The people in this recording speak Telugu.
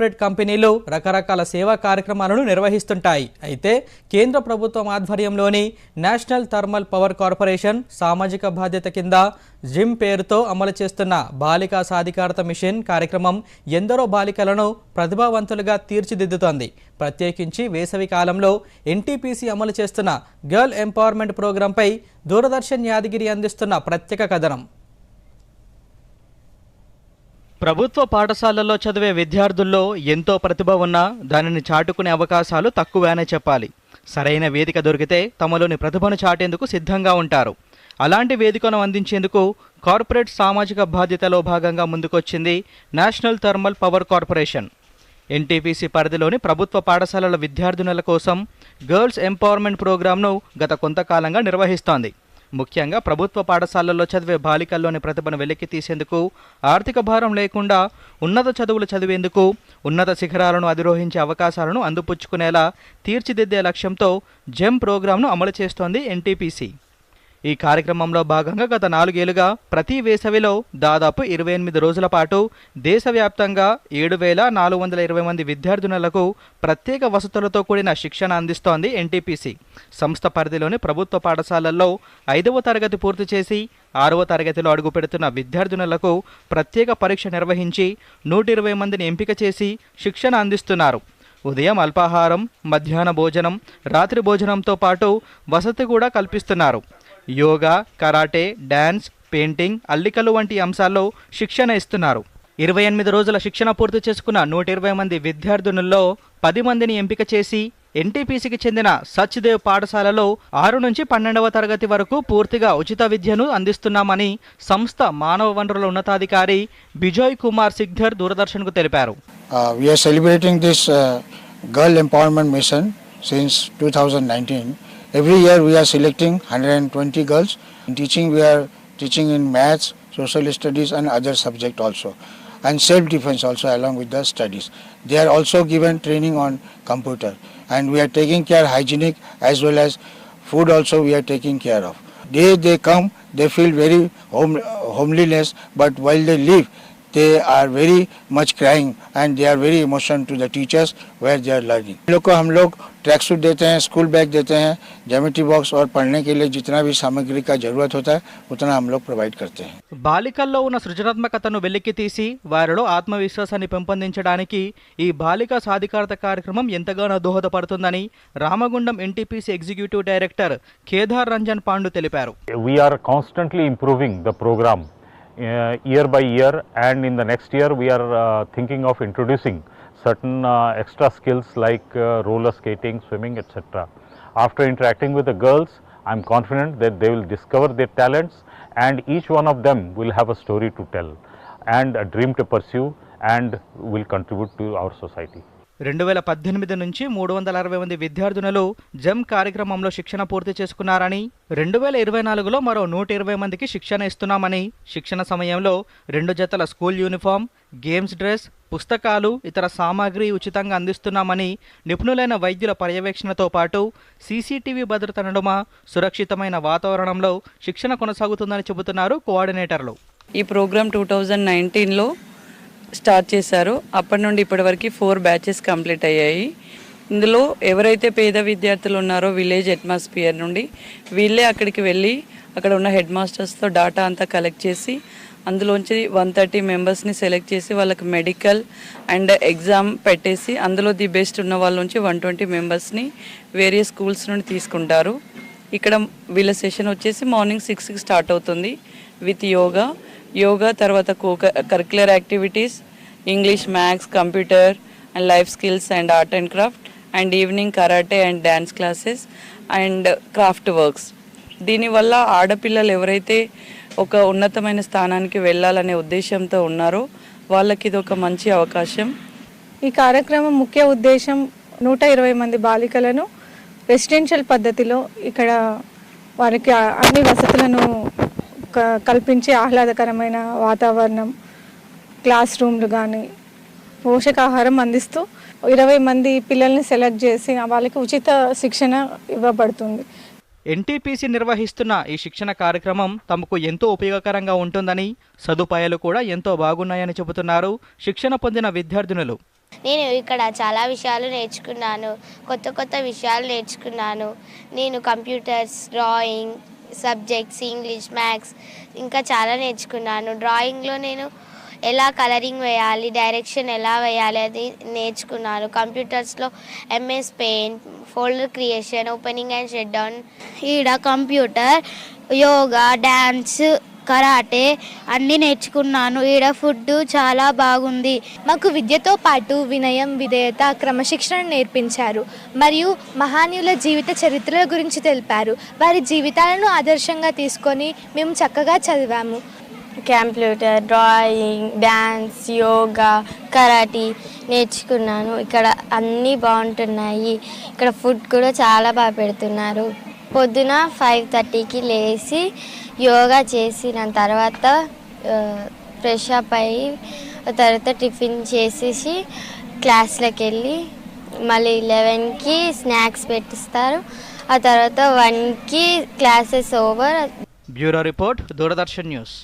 కార్పొరేట్ కంపెనీలు రకరకాల సేవా కార్యక్రమాలను నిర్వహిస్తుంటాయి. అయితే కేంద్ర ప్రభుత్వం ఆధ్వర్యంలోని నేషనల్ థర్మల్ పవర్ కార్పొరేషన్ సామాజిక బాధ్యత కింద జిమ్ పేరుతో అమలు చేస్తున్న బాలికా సాధికారత మిషన్ కార్యక్రమం ఎందరో బాలికలను ప్రతిభావంతులుగా తీర్చిదిద్దుతోంది. ప్రత్యేకించి వేసవి కాలంలో ఎన్టీపీసీ అమలు చేస్తున్న గర్ల్ ఎంపవర్మెంట్ ప్రోగ్రాంపై దూరదర్శన్ యాదగిరి అందిస్తున్న ప్రత్యేక కథనం. ప్రభుత్వ పాఠశాలల్లో చదివే విద్యార్థుల్లో ఎంతో ప్రతిభ ఉన్నా దానిని చాటుకునే అవకాశాలు తక్కువేనే చెప్పాలి. సరైన వేదిక దొరికితే తమలోని ప్రతిభను చాటేందుకు సిద్ధంగా ఉంటారు. అలాంటి వేదికను అందించేందుకు కార్పొరేట్ సామాజిక బాధ్యతలో భాగంగా ముందుకొచ్చింది National Thermal Power corporation. NTPC పరిధిలోని ప్రభుత్వ పాఠశాలల విద్యార్థినుల కోసం గర్ల్స్ ఎంపవర్మెంట్ ప్రోగ్రాంను గత కొంతకాలంగా నిర్వహిస్తోంది. ముఖ్యంగా ప్రభుత్వ పాఠశాలల్లో చదివే బాలికల్లోని ప్రతిభను వెలికి తీసేందుకు ఆర్థిక భారం లేకుండా ఉన్నత చదువులు చదివేందుకు ఉన్నత శిఖరాలను అధిరోహించే అవకాశాలను అందిపుచ్చుకునేలా తీర్చిదిద్దే లక్ష్యంతో జెమ్ ప్రోగ్రాంను అమలు చేస్తోంది ఎన్టీపీసీ. ఈ కార్యక్రమంలో భాగంగా గత నాలుగేళ్ళుగా ప్రతి వేసవిలో దాదాపు ఇరవై ఎనిమిది రోజుల పాటు దేశవ్యాప్తంగా ఏడు వేల నాలుగు వందల ఇరవై మంది విద్యార్థినులకు ప్రత్యేక వసతులతో కూడిన శిక్షణ అందిస్తోంది ఎన్టీపీసీ. సంస్థ పరిధిలోని ప్రభుత్వ పాఠశాలల్లో ఐదవ తరగతి పూర్తి చేసి ఆరవ తరగతిలో అడుగుపెడుతున్న విద్యార్థినులకు ప్రత్యేక పరీక్ష నిర్వహించి నూట ఇరవై మందిని ఎంపిక చేసి శిక్షణ అందిస్తున్నారు. ఉదయం అల్పాహారం మధ్యాహ్న భోజనం రాత్రి భోజనంతో పాటు వసతి కూడా కల్పిస్తున్నారు. యోగా కరాటే డ్యాన్స్ పెయింటింగ్ అల్లికలు వంటి అంశాల్లో శిక్షణ ఇస్తున్నారు. ఇరవై ఎనిమిది రోజుల శిక్షణ పూర్తి చేసుకున్న నూట ఇరవై మంది విద్యార్థినుల్లో పది మందిని ఎంపిక చేసి ఎన్టీపీసీకి చెందిన సచ్దేవ్ పాఠశాలలో ఆరు నుంచి పన్నెండవ తరగతి వరకు పూర్తిగా ఉచిత విద్యను అందిస్తున్నామని సంస్థ మానవ వనరుల ఉన్నతాధికారి బిజోయ్ కుమార్ సిగ్ధర్ దూరదర్శన్కు తెలిపారు. Uh, we are celebrating two thousand nineteen empowerment mission since 2019. Every year we are selecting 120 girls. In teaching we are teaching in maths, social studies and other subject also and self defense also along with the studies. They are also given training on computer and we are taking care hygienic as well as food also we are taking care of. They they come they feel very home, homeliness but while they leave they are very much crying and they are very emotional to the teachers where they are learning. इन लोग को हम लोग ट्रैक सूट देते हैं स्कूल बैग देते हैं ज्योमेट्री बॉक्स और पढ़ने के लिए जितना भी सामग्री का जरूरत होता है उतना हम लोग प्रोवाइड करते हैं బాలికల్లో ఉన్న సృజనాత్మకతను వెలికి తీసి వారిలో ఆత్మవిశ్వాసాన్ని పెంపొందించడానికి ఈ బాలికా సాధికారత కార్యక్రమం ఎంతగానో దోహదపడుతుందని Ramagundam NTPC executive director Kedar Ranjan Pandu తెలిపారు we are constantly improving the program uh, year by year and in the next year we are uh, thinking of introducing certain uh, extra skills like uh, roller skating swimming etc after interacting with the girls i'm confident that they will discover their talents and each one of them will have a story to tell and a dream to pursue and will contribute to our society రెండు వేల పద్దెనిమిది నుంచి మూడు వందల అరవై మంది విద్యార్థినులు జమ్ కార్యక్రమంలో శిక్షణ పూర్తి చేసుకున్నారని రెండు వేల ఇరవై నాలుగులో మరో నూట ఇరవై మందికి శిక్షణ ఇస్తున్నామని శిక్షణ సమయంలో రెండు జతల స్కూల్ యూనిఫామ్ గేమ్స్ డ్రెస్ పుస్తకాలు ఇతర సామాగ్రి ఉచితంగా అందిస్తున్నామని నిపుణులైన వైద్యుల పర్యవేక్షణతో పాటు సీసీటీవీ భద్రత నడుమ సురక్షితమైన వాతావరణంలో శిక్షణ కొనసాగుతుందని చెబుతున్నారు కోఆర్డినేటర్లు. ఈ ప్రోగ్రామ్ టూ థౌజండ్ నైన్టీన్లో స్టార్ట్ చేశారు. అప్పటి నుండి ఇప్పటివరకు ఫోర్ బ్యాచెస్ కంప్లీట్ అయ్యాయి. ఇందులో ఎవరైతే పేద విద్యార్థులు ఉన్నారో విలేజ్ అట్మాస్ఫియర్ నుండి వీళ్ళే అక్కడికి వెళ్ళి అక్కడ ఉన్న హెడ్ మాస్టర్స్తో డాటా అంతా కలెక్ట్ చేసి అందులోంచి వన్ థర్టీ మెంబర్స్ని సెలెక్ట్ చేసి వాళ్ళకి మెడికల్ అండ్ ఎగ్జామ్ పెట్టేసి అందులో ది బెస్ట్ ఉన్న వాళ్ళ నుంచి వన్ ట్వంటీ మెంబర్స్ని వేరే స్కూల్స్ నుండి తీసుకుంటారు. ఇక్కడ వీళ్ళ సెషన్ వచ్చేసి మార్నింగ్ సిక్స్కి స్టార్ట్ అవుతుంది విత్ యోగా. యోగా తర్వాత co curricular activities English maths computer and life skills and art and craft and evening karate and dance classes and craft works దీనివల్ల ఆడపిల్లలు ఎవరైతే ఒక ఉన్నతమైన స్థానానికి వెళ్ళాలనే ఉద్దేశంతో ఉన్నారో వాళ్ళకి ఇది ఒక మంచి అవకాశం. ఈ కార్యక్రమం ముఖ్య ఉద్దేశం నూట ఇరవై మంది బాలికలను రెసిడెన్షియల్ పద్ధతిలో ఇక్కడ వారికి అన్ని వసతులను కల్పించి ఆహ్లాదకరమైన వాతావరణం క్లాస్ రూమ్లు కానీ పోషకాహారం అందిస్తూ ఇరవై మంది పిల్లల్ని సెలెక్ట్ చేసి వాళ్ళకి ఉచిత శిక్షణ ఇవ్వబడుతుంది. ఎన్టీపీసీ నిర్వహిస్తున్న ఈ శిక్షణ కార్యక్రమం తమకు ఎంతో ఉపయోగకరంగా ఉంటుందని సదుపాయాలు కూడా ఎంతో బాగున్నాయని చెబుతున్నారు శిక్షణ పొందిన విద్యార్థినులు. నేను ఇక్కడ చాలా విషయాలు నేర్చుకున్నాను కొత్త కొత్త విషయాలు నేర్చుకున్నాను. నేను computers drawing subjects English maths ఇంకా చాలా నేర్చుకున్నాను. డ్రాయింగ్లో నేను ఎలా కలరింగ్ వేయాలి డైరెక్షన్ ఎలా వేయాలి అది నేర్చుకున్నాను. కంప్యూటర్స్లో MS paint folder creation opening and shut down ఈడ కంప్యూటర్ యోగా డ్యాన్స్ కరాటే అన్నీ నేర్చుకున్నాను. ఈడ ఫుడ్ చాలా బాగుంది. మాకు విద్యతో పాటు వినయం విధేయత క్రమశిక్షణ నేర్పించారు. మరియు మహానీయుల జీవిత చరిత్రల గురించి తెలిపారు. వారి జీవితాలను ఆదర్శంగా తీసుకొని మేము చక్కగా చదివాము. Computer drawing dance yoga karate నేర్చుకున్నాను. ఇక్కడ అన్నీ బాగుంటున్నాయి. ఇక్కడ ఫుడ్ కూడా చాలా బాగా పెడుతున్నారు. పొద్దున ఫైవ్ థర్టీకి లేచి యోగా చేసిన తర్వాత ఫ్రెష్ అప్ అయ్యి తర్వాత టిఫిన్ చేసేసి క్లాస్లోకి వెళ్ళి మళ్ళీ లెవెన్కి స్నాక్స్ పెట్టిస్తారు. ఆ తర్వాత వన్కి classes over. Bureau report Doordarshan news.